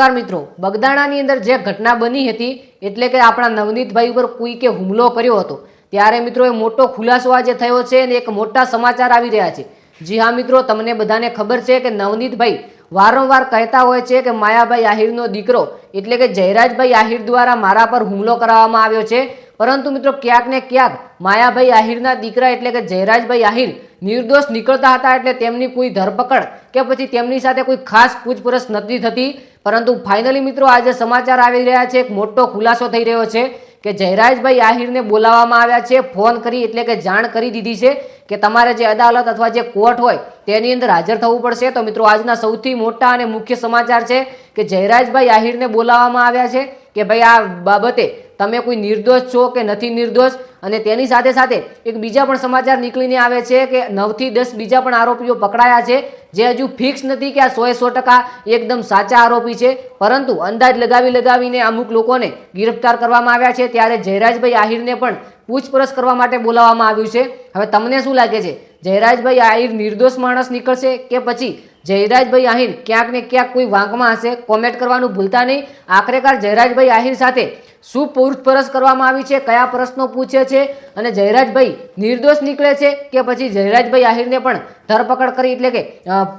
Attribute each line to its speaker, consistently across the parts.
Speaker 1: નમસ્કાર મિત્રો. બગદાણાની અંદર જે ઘટના બની હતી, એટલે કે આપણા નવનીતભાઈ ઉપર કોઈકે હુમલો કર્યો હતો, ત્યારે મિત્રો એ મોટો ખુલાસો આજે થયો છે અને એક મોટા સમાચાર આવી રહ્યા છે. જી હા મિત્રો, તમને બધાને ખબર છે કે નવનીતભાઈ વારંવાર કહેતા હોય છે કે માયાભાઈ આહિરનો દીકરો, એટલે કે જયરાજભાઈ આહિર દ્વારા મારા પર હુમલો કરાવવામાં આવ્યો છે. પરંતુ મિત્રો ક્યાંક ને ક્યાંક માયાભાઈ આહિરના દીકરા એટલે કે જયરાજભાઈ આહિર નિર્દોષ નીકળતા હતા એટલે તેમની કોઈ ધરપકડ કે પછી તેમની સાથે કોઈ ખાસ પૂછપરછ નથી થતી. પરંતુ ફાઇનલી મિત્રો આજે સમાચાર આવી રહ્યા છે, એક મોટો ખુલાસો થઈ રહ્યો છે કે જયરાજભાઈ આહિરને બોલાવવામાં આવ્યા છે, ફોન કરી એટલે કે જાણ કરી દીધી છે કે તમારે જે અદાલત અથવા જે કોર્ટ હોય તેની અંદર હાજર થવું પડશે. તો મિત્રો આજના સૌથી મોટા અને મુખ્ય સમાચાર છે કે જયરાજભાઈ આહિરને બોલાવવામાં આવ્યા છે કે ભાઈ આ બાબતે તમે કોઈ નિર્દોષ છો કે નથી નિર્દોષ? અને તેની સાથે સાથે એક બીજા પણ સમાચાર નીકળીને આવે છે કે નવથી દસ બીજા પણ આરોપીઓ પકડાયા છે. જે હજુ ફિક્સ નથી કે આ સોએ સો ટકા એકદમ સાચા આરોપી છે. પરંતુ અંદાજ લગાવી લગાવીને અમુક લોકોને ગિરફ્તાર કરવામાં આવ્યા છે. ત્યારે જયરાજભાઈ આહિરને પણ પૂછપરછ કરવા માટે બોલાવવામાં આવ્યું છે. હવે તમને શું લાગે છે? જયરાજભાઈ આહિર નિર્દોષ માણસ નીકળશે કે પછી જયરાજભાઈ આહિર ક્યાંક ને ક્યાંક કોઈ વાંકમાં હશે? કોમેન્ટ કરવાનું ભૂલતા નહીં. આખરેકાર જયરાજભાઈ આહિર સાથે શું પૂછપરછ કરવામાં આવી છે, કયા પ્રશ્નો પૂછે છે અને જયરાજભાઈ નિર્દોષ નીકળે છે કે પછી જયરાજભાઈ આહિરને પણ ધરપકડ કરી એટલે કે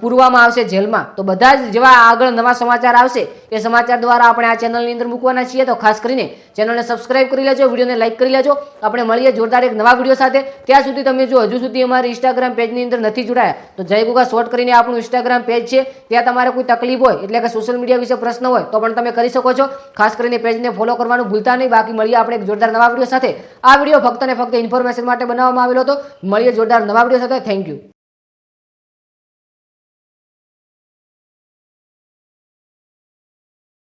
Speaker 1: પૂરવામાં આવશે જેલમાં? તો બધા જ જેવા આગળ નવા સમાચાર આવશે એ સમાચાર દ્વારા આપણે આ ચેનલની અંદર મૂકવાના છીએ. તો ખાસ કરીને ચેનલને સબસ્ક્રાઇબ કરી લેજો, વિડીયોને લાઇક કરી લેજો. આપણે મળીએ જોરદાર એક નવા વીડિયો સાથે. ત્યાં સુધી તમે જો હજુ સુધી અમારી ઇન્સ્ટાગ્રામ પેજની અંદર નથી જોડાયા, તો જય ગુગા શોર્ટ કરીને આપણું ઇન્સ્ટાગ્રામ પેજ છે. ત્યાં તમારે કોઈ તકલીફ હોય એટલે કે સોશિયલ મીડિયા વિશે પ્રશ્ન હોય તો પણ તમે કરી શકો છો. ખાસ કરીને પેજને ફોલો કરવાનું ભૂલતા નહીં બાકી મળીએ આપણે એક જોરદાર નવા વીડિયો સાથે. આ વીડિયો ફક્ત ને ફક્ત ઇન્ફોર્મેશન માટે બનાવવામાં આવેલો હતો. મળીએ જોરદાર નવા વીડિયો સાથે. Thank you